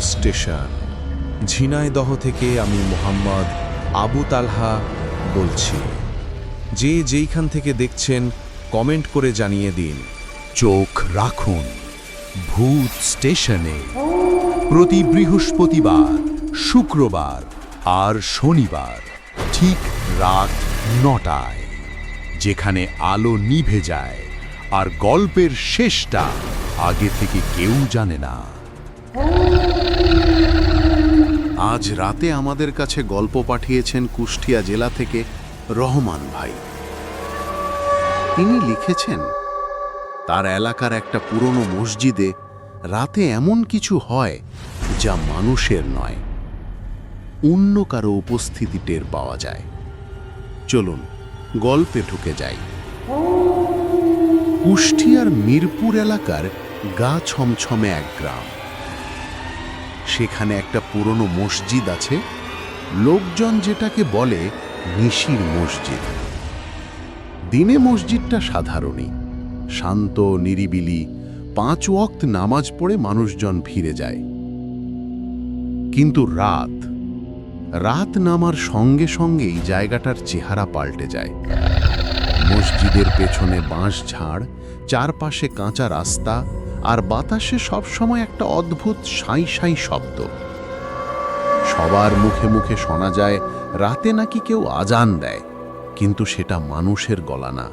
Station. Jhenaidah থেকে আমি মোহাম্মদ আবু তালহা বলছি। যে যেইখান থেকে দেখছেন, কমেন্ট করে জানিয়ে দিন। চোখ রাখুন ভূত স্টেশনে। প্রতি বৃহস্পতিবার, শুক্রবার আর শনিবার ঠিক রাত নটায়, যেখানে আলো নিভে যায় আর গল্পের শেষটা আগে থেকে কেউ জানে না। আজ রাতে আমাদের কাছে গল্প পাঠিয়েছেন কুষ্টিয়া জেলা থেকে রহমান ভাই। তিনি লিখেছেন, তার এলাকার একটা পুরনো মসজিদে রাতে এমন কিছু হয় যা মানুষের নয়, অন্য কারও উপস্থিতি টের পাওয়া যায়। চলুন, গল্পে ঢুকে যাই। কুষ্টিয়ার মিরপুর এলাকার গা ছমছমে এক গ্রাম। সেখানে একটা পুরনো মসজিদ আছে। লোকজন যেটাকে বলে নিশির মসজিদ। দিনে মসজিদটা সাধারণই। শান্ত, নিরিবিলি, পাঁচ ওয়াক্ত নামাজ পড়ে মানুষজন ফিরে যায়। কিন্তু রাত রাত নামার সঙ্গে সঙ্গেই জায়গাটার চেহারা পাল্টে যায়। মসজিদের পেছনে বাঁশ ঝাড়, চারপাশে কাঁচা রাস্তা আর বাতাসে সবসময় একটা অদ্ভুত সাঁই সাঁই শব্দ। সবার মুখে মুখে শোনা যায়, রাতে নাকি কেউ আজান দেয়, কিন্তু সেটা মানুষের গলা না।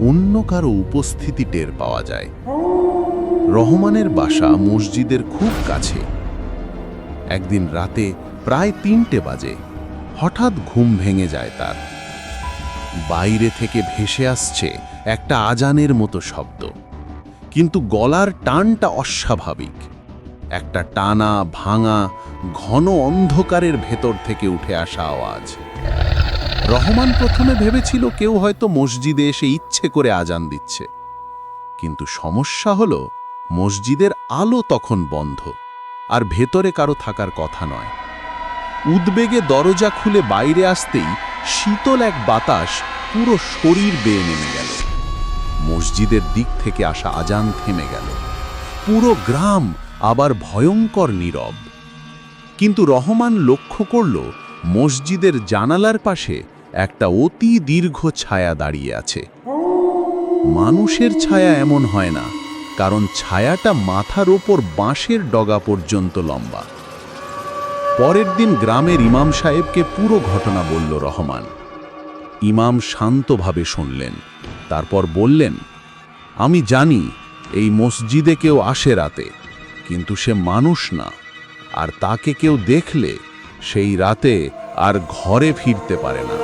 অন্য কারও উপস্থিতি টের পাওয়া যায়। রহমানের বাসা মসজিদের খুব কাছে। একদিন রাতে প্রায় তিনটে বাজে, হঠাৎ ঘুম ভেঙে যায় তার। বাইরে থেকে ভেসে আসছে একটা আজানের মতো শব্দ। কিন্তু গলার টানটা অস্বাভাবিক। একটা টানা, ভাঙা, ঘন অন্ধকারের ভেতর থেকে উঠে আসা আওয়াজ। রহমান প্রথমে ভেবেছিল কেউ হয়তো মসজিদে এসে ইচ্ছে করে আজান দিচ্ছে। কিন্তু সমস্যা হল, মসজিদের আলো তখন বন্ধ, আর ভেতরে কারও থাকার কথা নয়। উদ্বেগে দরজা খুলে বাইরে আসতেই শীতল এক বাতাস পুরো শরীর বেয়ে নেমে গেল। মসজিদের দিক থেকে আসা আজান থেমে গেল। পুরো গ্রাম আবার ভয়ঙ্কর নীরব। কিন্তু রহমান লক্ষ্য করল, মসজিদের জানালার পাশে একটা অতি দীর্ঘ ছায়া দাঁড়িয়ে আছে। মানুষের ছায়া এমন হয় না, কারণ ছায়াটা মাথার ওপর বাঁশের ডগা পর্যন্ত লম্বা। পরের দিন গ্রামের ইমাম সাহেবকে পুরো ঘটনা বলল রহমান। ইমাম শান্তভাবে শুনলেন। তারপর বললেন, আমি জানি এই মসজিদে কেউ আসে রাতে, কিন্তু সে মানুষ না, আর তাকে কেউ দেখলে সেই রাতে আর ঘরে ফিরতে পারে না।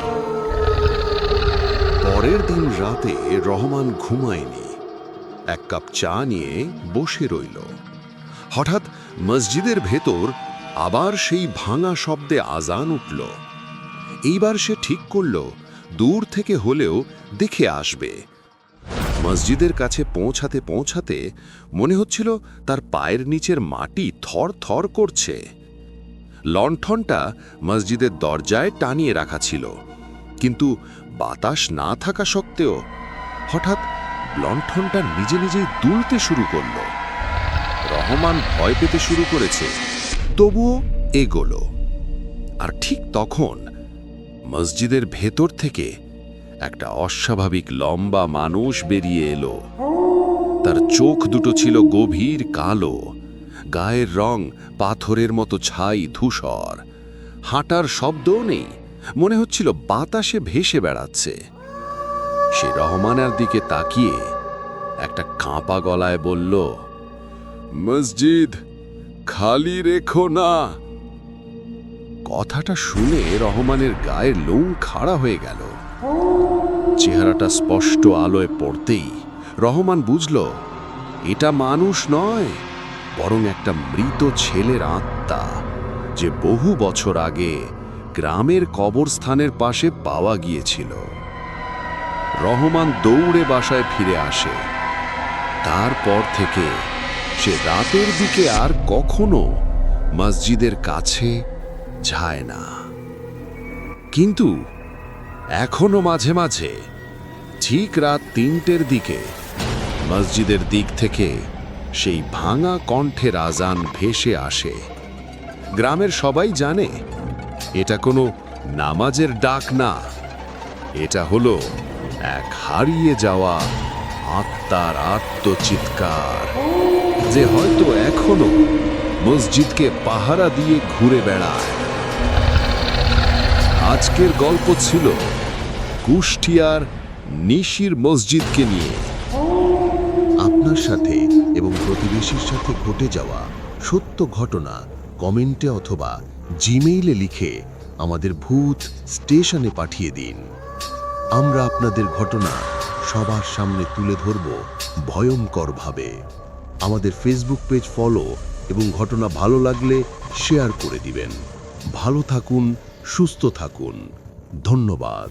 পরের দিন রাতে রহমান ঘুমায়নি। এক কাপ চা নিয়ে বসে রইল। হঠাৎ মসজিদের ভেতর আবার সেই ভাঙা শব্দে আজান উঠল। এইবার সে ঠিক করল দূর থেকে হলেও দেখে আসবে। মসজিদের কাছে পৌঁছাতে পৌঁছাতে মনে হচ্ছিল তার পায়ের নিচের মাটি থর থর করছে। লণ্ঠনটা মসজিদের দরজায় টানিয়ে রাখা ছিল। কিন্তু বাতাস না থাকা সত্ত্বেও হঠাৎ লণ্ঠনটা নিজে নিজেই দুলতে শুরু করল। রহমান ভয় পেতে শুরু করেছে। তবুও এগোলো। আর ঠিক তখন মসজিদের ভেতর থেকে একটা অস্বাভাবিক লম্বা মানুষ বেরিয়ে এলো। তার চোখ দুটো ছিল গভীর কালো, গায়ের রং পাথরের মতো ছাই ধূসর। হাঁটার শব্দও নেই, মনে হচ্ছিল বাতাসে ভেসে বেড়াচ্ছে। সে রহমানের দিকে তাকিয়ে একটা কাঁপা গলায় বলল, মসজিদ খালি রেখো না কথাটা শুনে রহমানের গায়ের লোম খাড়া হয়ে গেল। চেহারাটা স্পষ্ট আলোয় পড়তেই রহমান বুঝল, এটা মানুষ নয়, বরং একটা মৃত ছেলের আত্মা যে বহু বছর আগে গ্রামের কবরস্থানের পাশে পাওয়া গিয়েছিল। রহমান দৌড়ে বাসায় ফিরে আসে। তারপর থেকে সে রাতের দিকে আর কখনো মসজিদের কাছে যায় না। কিন্তু এখনও মাঝে মাঝে ঠিক রাত তিনটের দিকে মসজিদের দিক থেকে সেই ভাঙা কণ্ঠের আজান ভেসে আসে। গ্রামের সবাই জানে, এটা কোনো নামাজের ডাক না। এটা হলো এক হারিয়ে যাওয়া আত্মার আত্মচিৎকার, যে হয়তো এখনও মসজিদকে পাহারা দিয়ে ঘুরে বেড়ায়। আজকের গল্প ছিল কুষ্টিয়ার নিশির মসজিদকে নিয়ে। আপনার সাথে এবং প্রতিবেশীর সাথে ঘটে যাওয়া সত্য ঘটনা কমেন্টে অথবা জিমেইলে লিখে আমাদের ভূত স্টেশনে পাঠিয়ে দিন। আমরা আপনাদের ঘটনা সবার সামনে তুলে ধরব ভয়ঙ্করভাবে। আমাদের ফেসবুক পেজ ফলো এবং ঘটনা ভালো লাগলে শেয়ার করে দিবেন। ভালো থাকুন সুস্থ থাকুন। ধন্যবাদ।